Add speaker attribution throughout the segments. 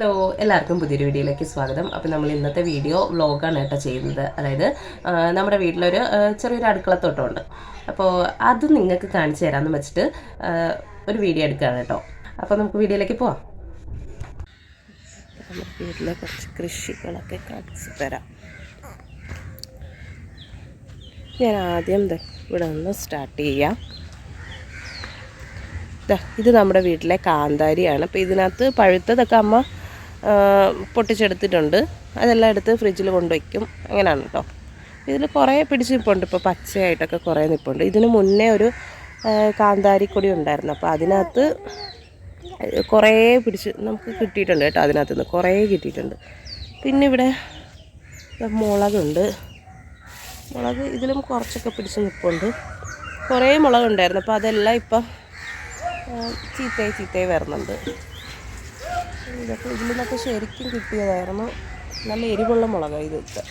Speaker 1: Hello എല്ലാവർക്കും പുതിയൊരു വീഡിയോയിലേക്ക് സ്വാഗതം. അപ്പോൾ നമ്മൾ ഇന്നത്തെ വീഡിയോ വ്ളോഗാണ് കേട്ടോ ചെയ്യുന്നത്. അതായത് നമ്മുടെ വീട്ടിലൊരു ചെറിയൊരു അടുക്കളത്തോട്ടമുണ്ട്. അപ്പോൾ അത് നിങ്ങൾക്ക് കാണിച്ചു തരാമെന്ന് വെച്ചിട്ട് ഒരു വീഡിയോ എടുക്കുകയാണ് കേട്ടോ. അപ്പോൾ നമുക്ക് വീഡിയോയിലേക്ക് പോവാം. നമ്മുടെ വീട്ടിലെ കുറച്ച് കൃഷികളൊക്കെ കാണിച്ചു തരാം. ഞാൻ ആദ്യം ഇവിടെ നിന്ന് സ്റ്റാർട്ട് ചെയ്യാം. ഇത് നമ്മുടെ വീട്ടിലെ കാന്താരിയാണ്. അപ്പോൾ ഇതിനകത്ത് പഴുത്തതൊക്കെ അമ്മ പൊട്ടിച്ചെടുത്തിട്ടുണ്ട്. അതെല്ലാം എടുത്ത് ഫ്രിഡ്ജിൽ കൊണ്ടുവയ്ക്കും. അങ്ങനെയാണ് കേട്ടോ ഇതിൽ കുറേ പിടിച്ച് നിൽപ്പുണ്ട് ഇപ്പോൾ പച്ചയായിട്ടൊക്കെ കുറേ നിൽപ്പുണ്ട് ഇതിന് മുന്നേ ഒരു കാന്താരിക്കൊടി ഉണ്ടായിരുന്നു. അപ്പോൾ അതിനകത്ത് കുറേ പിടിച്ച് നമുക്ക് കിട്ടിയിട്ടുണ്ട് കേട്ടോ അതിനകത്ത് നിന്ന് കുറേ കിട്ടിയിട്ടുണ്ട്. പിന്നെ ഇവിടെ മുളകുണ്ട്. മുളക് ഇതിലും കുറച്ചൊക്കെ പിടിച്ച് നിൽപ്പുണ്ട് കുറേ മുളകുണ്ടായിരുന്നു. അപ്പോൾ അതെല്ലാം ഇപ്പം ചീത്തയായി ചീത്തയായി വരുന്നുണ്ട്. ഇതൊക്കെ ഇതിൽ നിന്നൊക്കെ ശരിക്കും കിട്ടിയതായിരുന്നു. നല്ല എരിവുള്ള മുളകാണ് ഇതൊക്കെ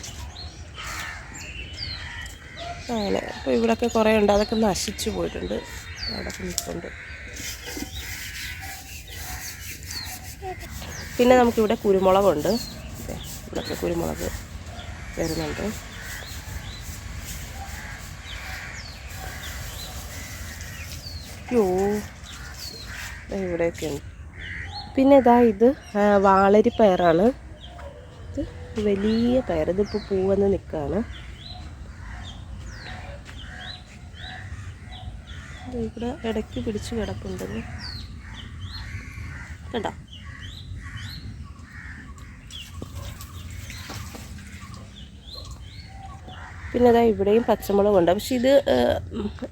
Speaker 1: അങ്ങനെ അപ്പോൾ ഇവിടെയൊക്കെ കുറേ ഉണ്ട്. അതൊക്കെ നശിച്ചു പോയിട്ടുണ്ട്. അവിടെ നിൽപ്പുണ്ട് പിന്നെ നമുക്കിവിടെ കുരുമുളകുണ്ട്. ദേ, ഇവിടെയൊക്കെ കുരുമുളക് വരുന്നുണ്ട്. യോ ഇവിടെയൊക്കെ ഉണ്ട്. പിന്നെ ഇതാ ഇത് വാളരി പയറാണ്. ഇത് വലിയ പയർ ഇതിപ്പോൾ പൂവന്ന് നിൽക്കുകയാണ് ഇവിടെ ഇടയ്ക്ക് പിടിച്ച് കിടപ്പുണ്ടെന്ന്. കണ്ടോ? പിന്നെ അതാ ഇവിടെയും പച്ചമുളകുണ്ട്. പക്ഷെ ഇത്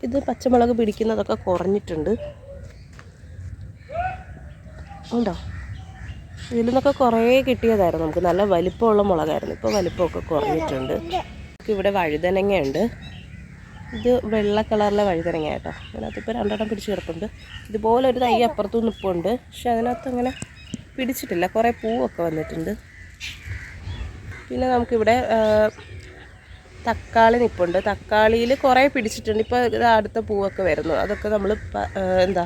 Speaker 1: ഇത് പച്ചമുളക് പിടിക്കുന്നതൊക്കെ കുറഞ്ഞിട്ടുണ്ട്. ഉണ്ടോ? ഇതിൽ നിന്നൊക്കെ കുറേ കിട്ടിയതായിരുന്നു. നമുക്ക് നല്ല വലിപ്പമുള്ള മുളകായിരുന്നു. ഇപ്പോൾ വലിപ്പമൊക്കെ കുറഞ്ഞിട്ടുണ്ട്. ഇവിടെ വഴുതനങ്ങയുണ്ട്. ഇത് വെള്ള കളറിലെ വഴുതനങ്ങ കേട്ടോ. അതിനകത്ത് ഇപ്പോൾ രണ്ടെണ്ണം പിടിച്ച് കിടപ്പുണ്ട്. ഇതുപോലെ ഒരു തൈ അപ്പുറത്തും നിൽപ്പുണ്ട് പക്ഷെ അതിനകത്ത് അങ്ങനെ പിടിച്ചിട്ടില്ല. കുറേ പൂവൊക്കെ വന്നിട്ടുണ്ട്. പിന്നെ നമുക്കിവിടെ തക്കാളി നിപ്പുണ്ട്. തക്കാളിയിൽ കുറേ പിടിച്ചിട്ടുണ്ട്. ഇപ്പോൾ അടുത്ത പൂവൊക്കെ വരുന്നു. അതൊക്കെ നമ്മൾ എന്താ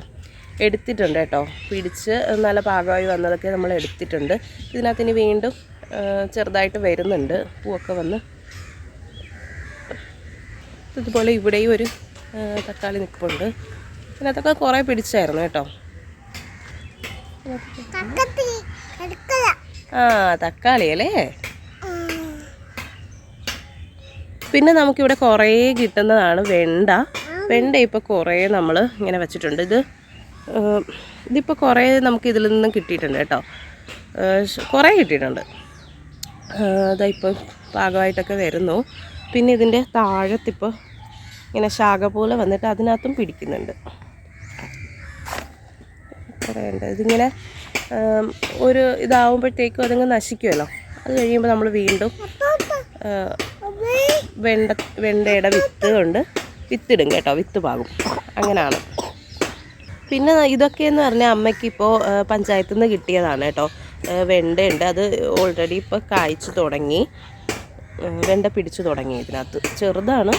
Speaker 1: എടുത്തിട്ടുണ്ട് കേട്ടോ. പിടിച്ച് നല്ല പാകമായി വന്നതൊക്കെ നമ്മൾ എടുത്തിട്ടുണ്ട്. ഇതിനകത്ത് ഇനി വീണ്ടും ചെറുതായിട്ട് വരുന്നുണ്ട്. പൂവൊക്കെ വന്ന് ഇതുപോലെ ഇവിടെയും ഒരു തക്കാളി നിൽപ്പുണ്ട്. ഇതിനകത്തൊക്കെ കുറേ പിടിച്ചായിരുന്നു കേട്ടോ. ആ തക്കാളി അല്ലേ? പിന്നെ നമുക്കിവിടെ കുറേ കിട്ടുന്നതാണ് വെണ്ട. വെണ്ട ഇപ്പോൾ കുറേ നമ്മൾ ഇങ്ങനെ വെച്ചിട്ടുണ്ട്. ഇത് ഇതിപ്പോൾ കുറേ നമുക്ക് ഇതിൽ നിന്നും കിട്ടിയിട്ടുണ്ട് കേട്ടോ. കുറേ കിട്ടിയിട്ടുണ്ട്. ഏഹ്, അതാ ഇപ്പോൾ പാകമായിട്ടൊക്കെ വരുന്നു. പിന്നെ ഇതിന്റെ താഴത്തിപ്പോൾ ഇങ്ങനെ ശാഖ പോലെ വന്നിട്ട് അതിനകത്തും പിടിക്കുന്നുണ്ട്. കുറേ ഉണ്ട്. ഇതിങ്ങനെ ഒരു ഇതാവുമ്പോഴത്തേക്കും അതങ്ങ് നശിക്കുമല്ലോ അത് കഴിയുമ്പോൾ നമ്മൾ വീണ്ടും വെണ്ട വെണ്ടയുടെ വിത്ത് കൊണ്ട് വിത്തിടും കേട്ടോ. വിത്ത് പാകും. അങ്ങനെയാണ് പിന്നെ ഇതൊക്കെ എന്ന് പറഞ്ഞാൽ അമ്മയ്ക്ക് ഇപ്പോൾ പഞ്ചായത്തിൽ നിന്ന് കിട്ടിയതാണ് കേട്ടോ. വെണ്ടയുണ്ട്. അത് ഓൾറെഡി ഇപ്പോൾ കായ്ച്ചു തുടങ്ങി. വെണ്ട പിടിച്ചു തുടങ്ങി ഇതിനകത്ത്. ചെറുതാണ്.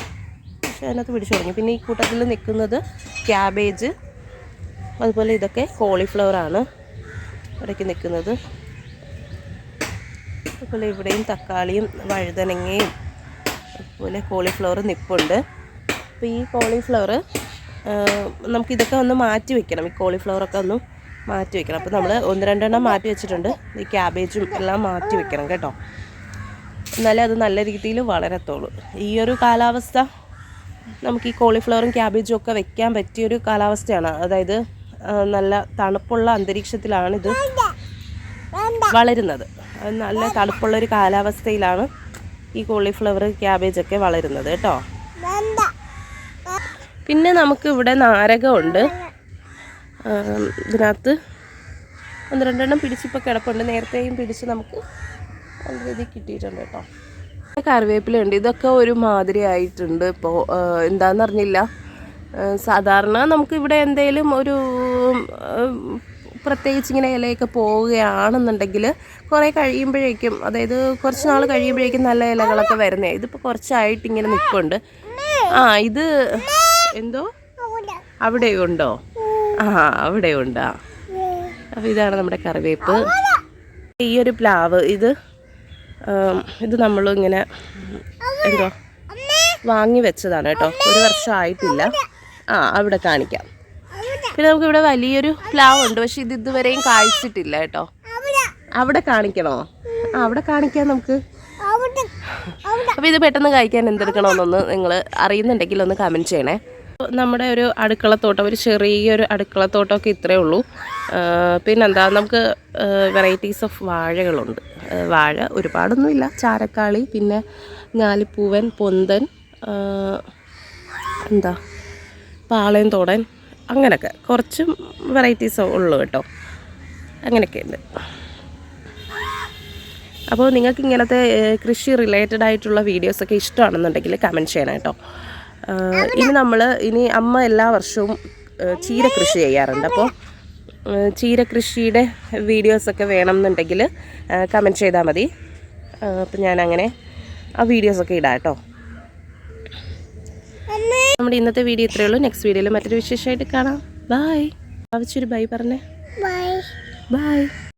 Speaker 1: പക്ഷേ അതിനകത്ത് പിടിച്ചു തുടങ്ങി. പിന്നെ ഈ കൂട്ടത്തിൽ നിൽക്കുന്നത് ക്യാബേജ്. അതുപോലെ ഇതൊക്കെ കോളിഫ്ലവറാണ് ഇവിടേക്ക് നിൽക്കുന്നത്. അതുപോലെ ഇവിടെയും തക്കാളിയും വഴുതനങ്ങയും അതുപോലെ കോളിഫ്ലവർ നിപ്പുണ്ട്. അപ്പോൾ ഈ കോളിഫ്ലവർ നമുക്കിതൊക്കെ ഒന്ന് മാറ്റി വെക്കണം. ഈ കോളിഫ്ലവറൊക്കെ ഒന്ന് മാറ്റി വെക്കണം. അപ്പോൾ നമ്മൾ ഒന്ന് രണ്ടെണ്ണം മാറ്റി വെച്ചിട്ടുണ്ട്. ഈ ക്യാബേജും എല്ലാം മാറ്റി വെക്കണം കേട്ടോ. എന്നാലേ അത് നല്ല രീതിയിൽ വളരത്തുള്ളൂ. ഈ ഒരു കാലാവസ്ഥ നമുക്ക് ഈ കോളിഫ്ലവറും ക്യാബേജും ഒക്കെ വെക്കാൻ പറ്റിയൊരു കാലാവസ്ഥയാണ്. അതായത് നല്ല തണുപ്പുള്ള അന്തരീക്ഷത്തിലാണ് ഇത് വളരുന്നത് നല്ല നല്ല തണുപ്പുള്ളൊരു കാലാവസ്ഥയിലാണ് ഈ കോളിഫ്ലവർ ക്യാബേജൊക്കെ വളരുന്നത് കേട്ടോ. പിന്നെ നമുക്ക് ഇവിടെ നാരകമുണ്ട്. ഇതിനകത്ത് ഒന്ന് രണ്ടെണ്ണം പിടിച്ചിപ്പോൾ കിടപ്പുണ്ട്. നേരത്തെയും പിടിച്ച് നമുക്ക് നല്ല കിട്ടിയിട്ടുണ്ട് കേട്ടോ. കറിവേപ്പിലുണ്ട് ഇതൊക്കെ ഒരു മാതിരി ആയിട്ടുണ്ട് ഇപ്പോൾ എന്താന്ന് അറിഞ്ഞില്ല. സാധാരണ നമുക്ക് ഇവിടെ എന്തെങ്കിലും ഒരു പ്രത്യേകിച്ച് ഇങ്ങനെ ഇലയൊക്കെ പോവുകയാണെന്നുണ്ടെങ്കിൽ കുറേ കഴിയുമ്പോഴേക്കും അതായത് കുറച്ച് നാൾ കഴിയുമ്പോഴേക്കും നല്ല ഇലകളൊക്കെ വരുന്നേ. ഇതിപ്പോൾ കുറച്ചായിട്ട് ഇങ്ങനെ നിൽപ്പുണ്ട് ആ ഇത് എന്തോ? അവിടെ. ഉണ്ടോ ആ അവിടെ ഉണ്ടോ അപ്പോൾ ഇതാണ് നമ്മുടെ കറിവേപ്പ്. ഈ ഒരു പ്ലാവ് ഇത് ഇത് നമ്മൾ ഇങ്ങനെ എന്തോ? വാങ്ങി വെച്ചതാണ് കേട്ടോ. ഒരു വർഷമായിട്ടില്ല. ആ അവിടെ കാണിക്കാം. പിന്നെ നമുക്ക് ഇവിടെ വലിയൊരു പ്ലാവ് ഉണ്ട് പക്ഷെ ഇത് ഇതുവരെയും കായ്ച്ചിട്ടില്ല കേട്ടോ. അവിടെ. കാണിക്കണോ? ആ അവിടെ കാണിക്കാം നമുക്ക്. അപ്പോൾ ഇത് പെട്ടെന്ന് കഴിക്കാൻ എന്തെടുക്കണമെന്നൊന്ന് നിങ്ങൾ അറിയുന്നുണ്ടെങ്കിൽ ഒന്ന് കമന്റ് ചെയ്യണേ. നമ്മുടെ ഒരു അടുക്കളത്തോട്ടം ഒരു ചെറിയൊരു അടുക്കളത്തോട്ടമൊക്കെ ഇത്രയേ ഉള്ളൂ. പിന്നെ പിന്നെന്താ നമുക്ക് വെറൈറ്റീസ് ഓഫ് വാഴകളുണ്ട്. വാഴ ഒരുപാടൊന്നുമില്ല. ചാരക്കാളി പിന്നെ ഞാലിപ്പൂവൻ പൊന്തൻ എന്താ പാളയം തോടൻ അങ്ങനെയൊക്കെ കുറച്ച് വെറൈറ്റീസ് ഉള്ളു കേട്ടോ. അങ്ങനെയൊക്കെ ഉണ്ട് അപ്പോൾ നിങ്ങൾക്ക് ഇങ്ങനത്തെ കൃഷി റിലേറ്റഡ് ആയിട്ടുള്ള വീഡിയോസൊക്കെ ഇഷ്ടമാണെന്നുണ്ടെങ്കിൽ കമന്റ് ചെയ്യണം കേട്ടോ. ഇനി നമ്മൾ ഇനി അമ്മ എല്ലാ വർഷവും ചീര കൃഷി ചെയ്യാറുണ്ട്. അപ്പോൾ ചീര കൃഷിയുടെ വീഡിയോസൊക്കെ വേണം എന്നുണ്ടെങ്കിൽ കമന്റ് ചെയ്താൽ മതി. അപ്പം ഞാനങ്ങനെ ആ വീഡിയോസൊക്കെ ഇടാം കേട്ടോ. നമ്മുടെ ഇന്നത്തെ വീഡിയോ ഇത്രയേ ഉള്ളൂ. നെക്സ്റ്റ് വീഡിയോയിൽ മറ്റൊരു വിശേഷമായിട്ട് കാണാം. ബായ് ആവശ്യൊരു ബൈ പറഞ്ഞേ.
Speaker 2: ബൈ